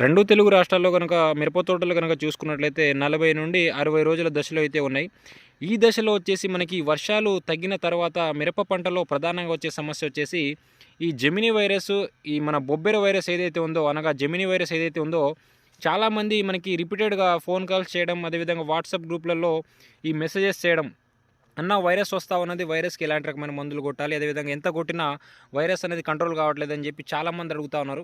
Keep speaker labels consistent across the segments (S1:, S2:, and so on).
S1: రెండు తెలుగు రాష్ట్రాల్లో కనుక మిరప తోటలు కనుక చూసుకున్నట్లయితే నలభై నుండి అరవై రోజుల దశలో అయితే ఉన్నాయి. ఈ దశలో వచ్చేసి మనకి వర్షాలు తగ్గిన తర్వాత మిరప పంటలో ప్రధానంగా వచ్చే సమస్య వచ్చేసి ఈ జెమిని వైరస్ ఈ మన బొబ్బెర వైరస్ ఏదైతే ఉందో అనగా జెమిని వైరస్ ఏదైతే ఉందో చాలామంది మనకి రిపీటెడ్గా ఫోన్ కాల్స్ చేయడం అదేవిధంగా వాట్సాప్ గ్రూప్లలో ఈ మెసేజెస్ చేయడం అన్న వైరస్ వస్తా ఉన్నది వైరస్కి ఎలాంటి రకమైన మందులు కొట్టాలి అదేవిధంగా ఎంత కొట్టినా వైరస్ అనేది కంట్రోల్ కావట్లేదు అని చెప్పి చాలామంది అడుగుతూ ఉన్నారు.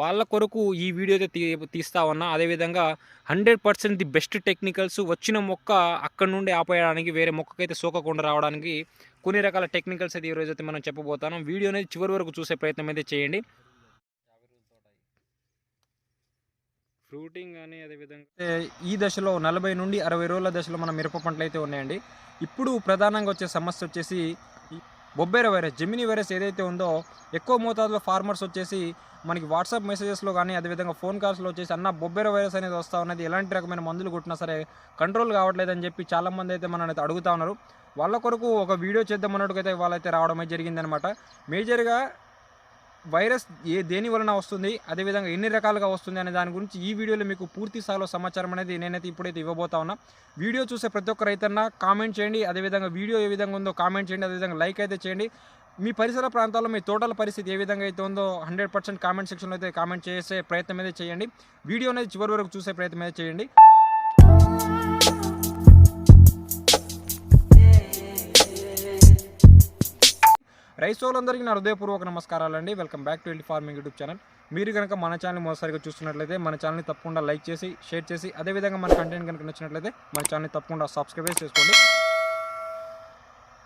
S1: వాళ్ళ కొరకు ఈ వీడియో అయితే తీ తీస్తా ఉన్నా. అదేవిధంగా hundred percent the best technicals వచ్చిన మొక్క అక్కడ నుండి ఆపేయడానికి వేరే మొక్కకైతే సోకకుండా రావడానికి కొన్ని రకాల టెక్నికల్స్ అయితే ఈరోజు అయితే మనం చెప్పబోతాను వీడియో అనేది చివరి వరకు చూసే ప్రయత్నం అయితే చేయండి. ఫ్రూటింగ్ కానీ అదేవిధంగా ఈ దశలో నలభై నుండి అరవై రోజుల దశలో మన మిరప పంటలు అయితే ఉన్నాయండి. ఇప్పుడు ప్రధానంగా వచ్చే సమస్య వచ్చేసి బొబ్బేర వైరస్ జెమిని వైరస్ ఏదైతే ఉందో ఎక్కువ మోతాదులో ఫార్మర్స్ వచ్చేసి మనకి వాట్సాప్ మెసేజెస్లో కానీ అదేవిధంగా ఫోన్ కాల్స్లో వచ్చేసి అన్న బొబ్బేర వైరస్ అనేది వస్తూ ఉన్నది. ఎలాంటి రకమైన మందులు కొట్టినా సరే కంట్రోల్ కావట్లేదని చెప్పి చాలామంది అయితే మనల్ని అయితే అడుగుతా ఉన్నారు. వాళ్ళ కొరకు ఒక వీడియో చేద్దాం అన్నట్టుగా వాళ్ళైతే రావడమే అయితే జరిగిందనమాట మేజర్గా వైరస్ ఏ దేని వలన వస్తుంది అదేవిధంగా ఎన్ని రకాలుగా వస్తుంది అనే దాని గురించి ఈ వీడియోలో మీకు పూర్తి స్థాయిలో సమాచారం అనేది నేనైతే ఇప్పుడైతే ఇవ్వబోతా ఉన్నా. వీడియో చూసే ప్రతి ఒక్క రైతన్న కామెంట్ చేయండి అదేవిధంగా వీడియో ఏ విధంగా ఉందో కామెంట్ చేయండి అదేవిధంగా లైక్ అయితే చేయండి. మీ పరిసర ప్రాంతాల్లో మీ తోటల పరిస్థితి ఏ విధంగా అయితే ఉందో హండ్రెడ్ పర్సెంట్ కామెంట్ సెక్షన్లో అయితే కామెంట్ చేసే ప్రయత్నం అయితే చేయండి. వీడియో అనేది చివరి వరకు చూసే ప్రయత్నం అయితే చేయండి. రైస్ వాళ్ళందరికీ నా హృదయపూర్వక నమస్కారాలండి. Welcome back to LT farming YouTube channel. మీరు కనుక మన ఛానల్ మొదటిసారిగా చూస్తున్నట్లయితే మన ఛానల్ని తప్పకుండా లైక్ చేసి షేర్ చేసి అదేవిధంగా మన కంటెంట్ కనుక నచ్చినట్లయితే మన ఛానల్ని తప్పకుండా సబ్స్క్రైబ్ చేసుకోండి.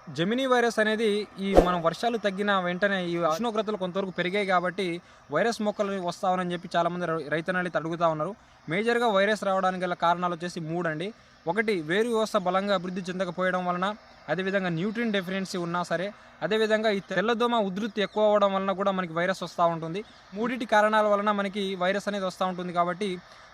S1: జెమినీ వైరస్ అనేది ఈ మనం వర్షాలు తగ్గిన వెంటనే ఈ ఉష్ణోగ్రతలు కొంతవరకు పెరిగాయి కాబట్టి వైరస్ మొక్కలు వస్తామని చెప్పి చాలామంది రై- రైతన్నలు అయితే ఉన్నారు. మేజర్గా వైరస్ రావడానికి గల కారణాలు వచ్చేసి మూడు అండి ఒకటి వేరు వ్యవస్థ బలంగా అభివృద్ధి చెందకపోవడం వలన అదేవిధంగా న్యూట్రిన్ డెఫిషియన్సీ ఉన్నా సరే అదేవిధంగా ఈ తెల్లదోమ ఉధృతి ఎక్కువ అవ్వడం వలన కూడా మనకి వైరస్ వస్తూ ఉంటుంది. మూడిటి కారణాల వలన మనకి వైరస్ అనేది వస్తూ ఉంటుంది కాబట్టి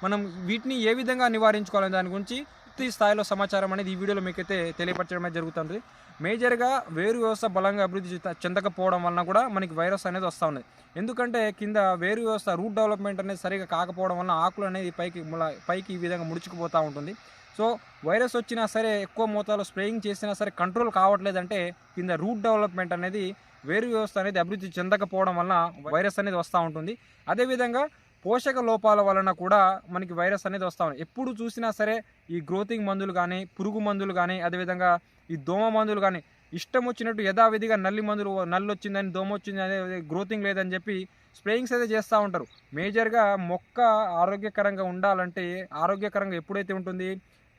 S1: మనం వీటిని ఏ విధంగా నివారించుకోవాలని దాని గురించి పూర్తి స్థాయిలో సమాచారం అనేది ఈ వీడియోలో మీకైతే తెలియపరచడమే జరుగుతుంది. మేజర్గా వేరు వ్యవస్థ బలంగా అభివృద్ధి చెందకపోవడం వలన కూడా మనకి వైరస్ అనేది వస్తూ ఉన్నది. ఎందుకంటే కింద వేరు వ్యవస్థ రూట్ డెవలప్మెంట్ అనేది సరిగా కాకపోవడం వలన ఆకులు అనేది పైకి పైకి ఈ విధంగా ముడుచుకుపోతూ ఉంటుంది. సో వైరస్ వచ్చినా సరే ఎక్కువ మోతాదులో స్ప్రేయింగ్ చేసినా సరే కంట్రోల్ కావట్లేదంటే కింద రూట్ డెవలప్మెంట్ అనేది వేరు వ్యవస్థ అనేది అభివృద్ధి చెందకపోవడం వలన వైరస్ అనేది వస్తూ ఉంటుంది. అదేవిధంగా పోషక లోపాల వలన కూడా మనకి వైరస్ అనేది వస్తూ ఉంది. ఎప్పుడు చూసినా సరే ఈ గ్రోతింగ్ మందులు కానీ పురుగు మందులు కానీ అదేవిధంగా ఈ దోమ మందులు కానీ ఇష్టం వచ్చినట్టు యథావిధిగా నల్లి మందులు నల్లి వచ్చిందని దోమ వచ్చిందని గ్రోతింగ్ లేదని చెప్పి స్ప్రేయింగ్స్ అయితే చేస్తూ ఉంటారు. మేజర్గా మొక్క ఆరోగ్యకరంగా ఉండాలంటే ఆరోగ్యకరంగా ఎప్పుడైతే ఉంటుంది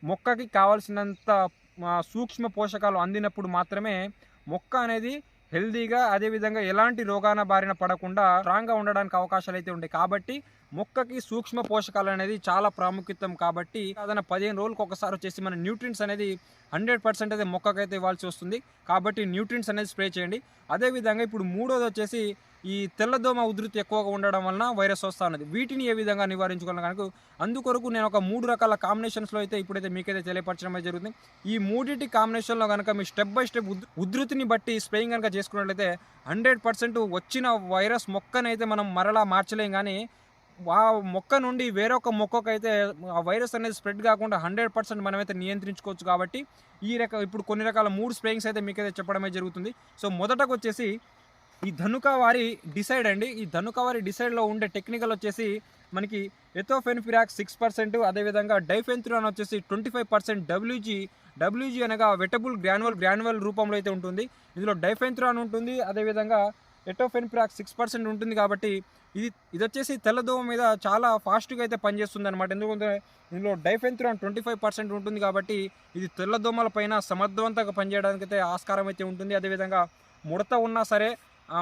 S1: మొక్కకి కావాల్సినంత సూక్ష్మ పోషకాలు అందినప్పుడు మాత్రమే మొక్క అనేది హెల్దీగా అదేవిధంగా ఎలాంటి రోగాన బారిన పడకుండా స్ట్రాంగ్గా ఉండడానికి అవకాశాలు అయితే ఉంటాయి. కాబట్టి మొక్కకి సూక్ష్మ పోషకాలు అనేది చాలా ప్రాముఖ్యతం కాబట్టి అదన పదిహేను రోజులకు ఒకసారి వచ్చేసి మన న్యూట్రిన్స్ అనేది హండ్రెడ్ పర్సెంట్ అయితే మొక్కకైతే ఇవ్వాల్సి వస్తుంది. కాబట్టి న్యూట్రిన్స్ అనేది స్ప్రే చేయండి. అదేవిధంగా ఇప్పుడు మూడోది వచ్చేసి ఈ తెల్లదోమ ఉధృతి ఎక్కువగా ఉండడం వలన వైరస్ వస్తా ఉన్నది వీటిని ఏ విధంగా నివారించుకోవాలి కనుక అందుకొరకు నేను ఒక మూడు రకాల కాంబినేషన్స్లో అయితే ఇప్పుడైతే మీకైతే తెలియపరచడం జరుగుతుంది ఈ మూడింటి కాంబినేషన్లో కనుక మీ స్టెప్ బై స్టెప్ ఉధృతిని బట్టి స్ప్రేయింగ్ కనుక చేసుకున్నట్లయితే హండ్రెడ్ పర్సెంట్ వచ్చిన వైరస్ మొక్కనైతే మనం మరలా మార్చలేం కానీ ఆ మొక్క నుండి వేరొక మొక్కకైతే ఆ వైరస్ అనేది స్ప్రెడ్ కాకుండా హండ్రెడ్ పర్సెంట్ మనమైతే నియంత్రించుకోవచ్చు కాబట్టి ఈ రక ఇప్పుడు కొన్ని రకాల మూడు స్ప్రేయింగ్స్ అయితే మీకైతే చెప్పడమే జరుగుతుంది. సో మొదటకు వచ్చేసి ఈ ధనుక వారి డిసైడ్ అండి. ఈ ధనుక వారి డిసైడ్లో ఉండే టెక్నికల్ వచ్చేసి మనకి ఎథోఫెన్ఫిరాక్ సిక్స్ పర్సెంట్ అదేవిధంగా డైఫెన్థ్రాన్ వచ్చేసి twenty five percent WG WG అనగా వెటబుల్ గ్రాన్యువల్ గ్రాన్యువల్ రూపంలో అయితే ఉంటుంది. ఇందులో డైఫెన్థ్రాన్ ఉంటుంది అదేవిధంగా ఎటోఫెన్ఫిరాక్ సిక్స్ పర్సెంట్ ఉంటుంది కాబట్టి ఇది ఇది వచ్చేసి తెల్లదోమ మీద చాలా ఫాస్ట్గా అయితే పనిచేస్తుంది అనమాట ఎందుకంటే ఇందులో డైఫెన్థ్రాన్ ట్వంటీ ఫైవ్ పర్సెంట్ ఉంటుంది కాబట్టి ఇది తెల్లదోమల పైన సమర్థవంతంగా పనిచేయడానికి అయితే ఆస్కారం అయితే ఉంటుంది. అదేవిధంగా ముడత ఉన్నా సరే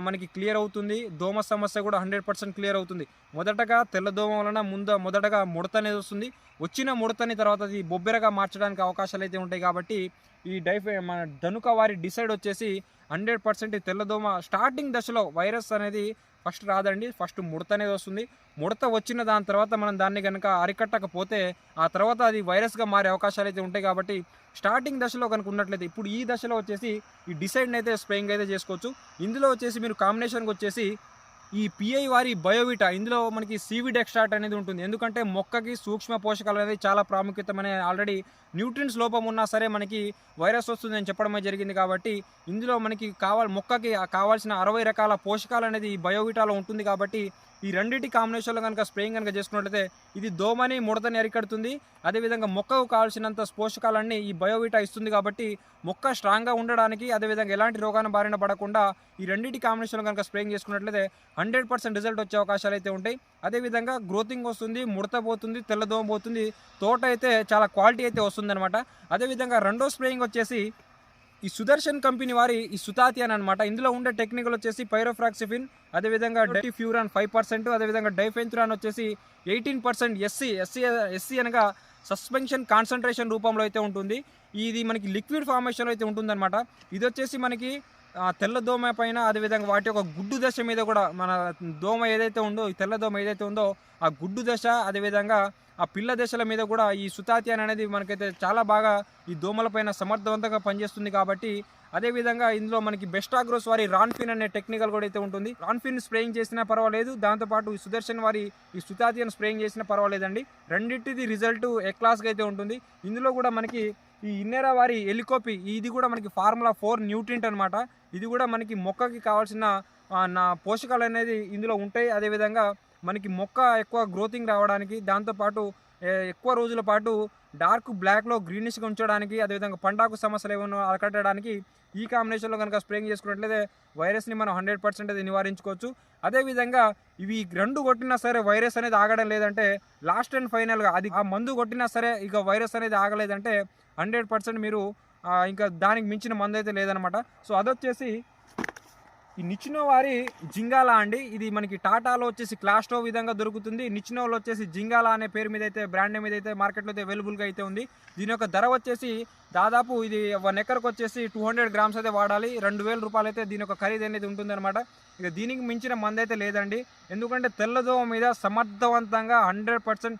S1: మనకి క్లియర్ అవుతుంది. దోమ సమస్య కూడా హండ్రెడ్ పర్సెంట్ క్లియర్ అవుతుంది. మొదటగా తెల్లదోమ వలన ముందు మొదటగా ముడత అనేది వస్తుంది. వచ్చిన ముడతని తర్వాత అది బొబ్బెరగా మార్చడానికి అవకాశాలు అయితే ఉంటాయి కాబట్టి ఈ డైఫై మన ధనుక వారి డిసైడ్ వచ్చేసి హండ్రెడ్ పర్సెంట్ తెల్లదోమ స్టార్టింగ్ దశలో వైరస్ అనేది ఫస్ట్ రాదండి ఫస్ట్ ముడత అనేది వస్తుంది. ముడత వచ్చిన దాని తర్వాత మనం దాన్ని కనుక అరికట్టకపోతే ఆ తర్వాత అది వైరస్గా మారే అవకాశాలు అయితే ఉంటాయి కాబట్టి స్టార్టింగ్ దశలో కనుక ఉన్నట్లయితే ఇప్పుడు ఈ దశలో వచ్చేసి ఈ డిసైడ్ని అయితే స్ప్రేయింగ్ అయితే చేసుకోవచ్చు. ఇందులో వచ్చేసి మీరు కాంబినేషన్కి వచ్చేసి ఈ పిఐ వారి బయోవిటా ఇందులో మనకి సీవిడ్ ఎక్స్ట్రాక్ట్ అనేది ఉంటుంది. ఎందుకంటే మొక్కకి సూక్ష్మ పోషకాలు అనేది చాలా ప్రాముఖ్యతమైన ఆల్రెడీ న్యూట్రిన్స్ లోపం ఉన్నా సరే మనకి వైరస్ వస్తుందని చెప్పడమే జరిగింది కాబట్టి ఇందులో మనకి కావాలి మొక్కకి కావాల్సిన అరవై రకాల పోషకాలు అనేది ఈ బయోవిటాలో ఉంటుంది కాబట్టి ఈ రెండింటి కాంబినేషన్లో కనుక స్ప్రేయింగ్ కనుక చేసుకున్నట్లయితే ఇది దోమని ముడతని అరికడుతుంది. అదేవిధంగా మొక్కకు కావాల్సినంత పోషకాలన్నీ ఈ బయోవిటా ఇస్తుంది కాబట్టి మొక్క స్ట్రాంగ్గా ఉండడానికి అదేవిధంగా ఎలాంటి రోగాన బారిన పడకుండా ఈ రెండింటి కాంబినేషన్లో కనుక స్ప్రేయింగ్ చేసుకున్నట్లయితే హండ్రెడ్ పర్సెంట్ రిజల్ట్ వచ్చే అవకాశాలు అయితే ఉంటాయి. అదేవిధంగా గ్రోతింగ్ వస్తుంది ముడత పోతుంది తెల్లదోమ పోతుంది తోట అయితే చాలా క్వాలిటీ అయితే వస్తుంది అనమాట అదేవిధంగా రెండో స్ప్రేయింగ్ వచ్చేసి ఈ సుదర్శన్ కంపెనీ వారి ఈ సుతాతి అని అనమాట ఇందులో ఉండే టెక్నికల్ వచ్చేసి పైరోఫ్రాక్సిఫిన్ అదేవిధంగా డై ఫ్యూరాన్ ఫైవ్ పర్సెంట్ అదేవిధంగా డైఫెంతురాన్ వచ్చేసి eighteen percent SC SC SC అనగా సస్పెన్షన్ కాన్సన్ట్రేషన్ రూపంలో అయితే ఉంటుంది. ఇది మనకి లిక్విడ్ ఫార్మేషన్లో అయితే ఉంటుందన్నమాట. ఇది వచ్చేసి మనకి ఆ, తెల్ల దోమ పైన అదేవిధంగా వాటి యొక్క గుడ్డు దశ మీద కూడా మన దోమ ఏదైతే ఉందో ఈ తెల్ల దోమ ఏదైతే ఉందో ఆ గుడ్డు దశ అదేవిధంగా ఆ పిల్ల దశల మీద కూడా ఈ సుతాత్యాన్ అనేది మనకైతే చాలా బాగా ఈ దోమలపైన సమర్థవంతంగా పనిచేస్తుంది కాబట్టి అదేవిధంగా ఇందులో మనకి బెస్ట్ ఆగ్రోస్ వారి రాన్ఫిన్ అనే టెక్నికల్ కూడా అయితే ఉంటుంది. రాన్ఫిన్ స్ప్రేయింగ్ చేసినా పర్వాలేదు దాంతోపాటు ఈ సుదర్శన్ వారి ఈ సుతాతియన్ స్ప్రేయింగ్ చేసినా పర్వాలేదండి. రెండింటిది రిజల్ట్ ఎక్లాస్గా క్లాస్గా అయితే ఉంటుంది. ఇందులో కూడా మనకి ఈ ఇన్నెరా వారి ఎలికోపి ఇది కూడా మనకి ఫార్ములా ఫోర్ న్యూట్రింట్ అనమాట ఇది కూడా మనకి మొక్కకి కావాల్సిన నా పోషకాలు అనేది ఇందులో ఉంటాయి. అదేవిధంగా మనకి మొక్క ఎక్కువ గ్రోతింగ్ రావడానికి దాంతోపాటు ఎక్కువ రోజుల పాటు డార్క్ బ్లాక్లో గ్రీనిష్గా ఉంచడానికి అదేవిధంగా పండాకు సమస్యలు ఏమైనా అరికట్టడానికి ఈ కాంబినేషన్లో కనుక స్ప్రేయింగ్ చేసుకున్నట్లయితే వైరస్ని మనం హండ్రెడ్ పర్సెంట్ అది నివారించుకోవచ్చు. అదేవిధంగా ఇవి రెండు కొట్టినా సరే వైరస్ అనేది ఆగడం లేదంటే లాస్ట్ అండ్ ఫైనల్గా అది ఆ మందు కొట్టినా సరే ఇక వైరస్ అనేది ఆగలేదంటే హండ్రెడ్ పర్సెంట్ మీరు ఇంకా దానికి మించిన మందు అయితే లేదనమాట సో అదొచ్చేసి ఈ నిచ్చినో వారి జింగాలా అండి. ఇది మనకి టాటాలో వచ్చేసి క్లాస్టో విధంగా దొరుకుతుంది. నిచ్చినోలో వచ్చేసి జింగాలా అనే పేరు మీద అయితే బ్రాండ్ మీద అయితే మార్కెట్లో అయితే అవైలబుల్గా అయితే ఉంది. దీని యొక్క ధర వచ్చేసి దాదాపు ఇది వన్ ఎకర్కి వచ్చేసి టూ హండ్రెడ్ గ్రామ్స్ అయితే వాడాలి. రెండు వేల రూపాయలు అయితే దీని యొక్క ఖరీదు అనేది ఉంటుందన్నమాట. ఇక దీనికి మించిన మంది అయితే లేదండి. ఎందుకంటే తెల్లదోమ మీద సమర్థవంతంగా హండ్రెడ్ పర్సెంట్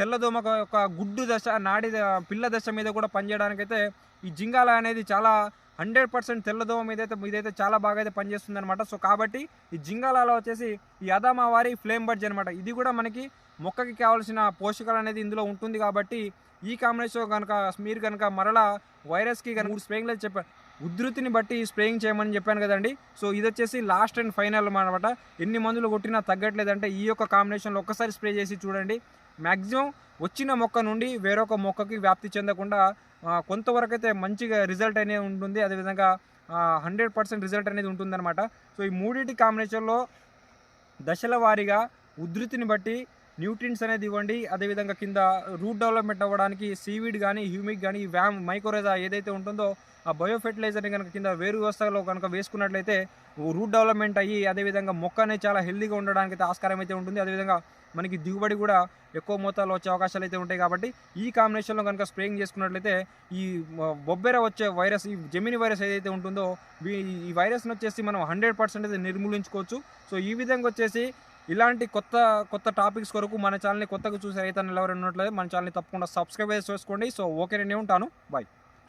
S1: తెల్లదోమ యొక్క గుడ్డు దశ నాడి పిల్ల దశ మీద కూడా పనిచేయడానికైతే ఈ జింగాల అనేది చాలా హండ్రెడ్ పర్సెంట్ తెల్లదోమ ఇదైతే అయితే ఇదైతే చాలా బాగా అయితే పనిచేస్తుంది అనమాట సో కాబట్టి ఈ జింగాలలో వచ్చేసి ఈ అదామావారి ఫ్లేమ్ బడ్జ్ అనమాట ఇది కూడా మనకి మొక్కకి కావాల్సిన పోషకాలు అనేది ఇందులో ఉంటుంది కాబట్టి ఈ కాంబినేషన్ కనుక మీరు కనుక మరలా వైరస్కి కనుక మూడు స్ప్రేయింగ్లు చెప్పాను ఉధృతిని బట్టి స్ప్రేయింగ్ చేయమని చెప్పాను కదండి. సో ఇది వచ్చేసి లాస్ట్ అండ్ ఫైనల్ అనమాట ఎన్ని మందులు కొట్టినా తగ్గట్లేదంటే ఈ యొక్క కాంబినేషన్లో ఒక్కసారి స్ప్రే చేసి చూడండి. మ్యాక్సిమం వచ్చిన మొక్క నుండి వేరొక మొక్కకి వ్యాప్తి చెందకుండా కొంతవరకు అయితే మంచిగా రిజల్ట్ అనేది ఉంటుంది. అదేవిధంగా హండ్రెడ్ పర్సెంట్ రిజల్ట్ అనేది ఉంటుందన్నమాట. సో ఈ మూడింటి కాంబినేషన్లో దశల వారీగా ఉధృతిని బట్టి న్యూట్రిన్స్ అనేది ఇవ్వండి. అదేవిధంగా కింద రూట్ డెవలప్మెంట్ అవ్వడానికి సీవీడ్ కానీ హ్యూమిక్ కానీ వ్యామ్ మైకోరేజా ఏదైతే ఉంటుందో ఆ బయో ఫెర్టిలైజర్ని కనుక కింద వేరు వ్యవస్థలో కనుక వేసుకున్నట్లయితే రూట్ డెవలప్మెంట్ అయ్యి అదేవిధంగా మొక్క అనేది చాలా హెల్దీగా ఉండడానికి అయితే ఆస్కారం అయితే ఉంటుంది. అదేవిధంగా మనకి దిగుబడి కూడా ఎక్కువ మోతాదులో వచ్చే అవకాశాలు అయితే ఉంటాయి కాబట్టి ఈ కాంబినేషన్లో కనుక స్ప్రేయింగ్ చేసుకున్నట్లయితే ఈ బొబ్బెర వచ్చే వైరస్ ఈ జెమిని వైరస్ ఏదైతే ఉంటుందో ఈ వైరస్ని వచ్చేసి మనం హండ్రెడ్ పర్సెంట్ అయితే నిర్మూలించుకోవచ్చు. సో ఈ విధంగా వచ్చేసి ఇలాంటి కొత్త కొత్త టాపిక్స్ కొరకు మన ఛానల్ని కొత్తగా చూసే రైతన్నలు ఎవరైనా ఉన్నట్లయితే మన ఛానల్ని తప్పకుండా సబ్స్క్రైబ్ చేసుకోండి. సో ఓకే నేను ఉంటాను. బాయ్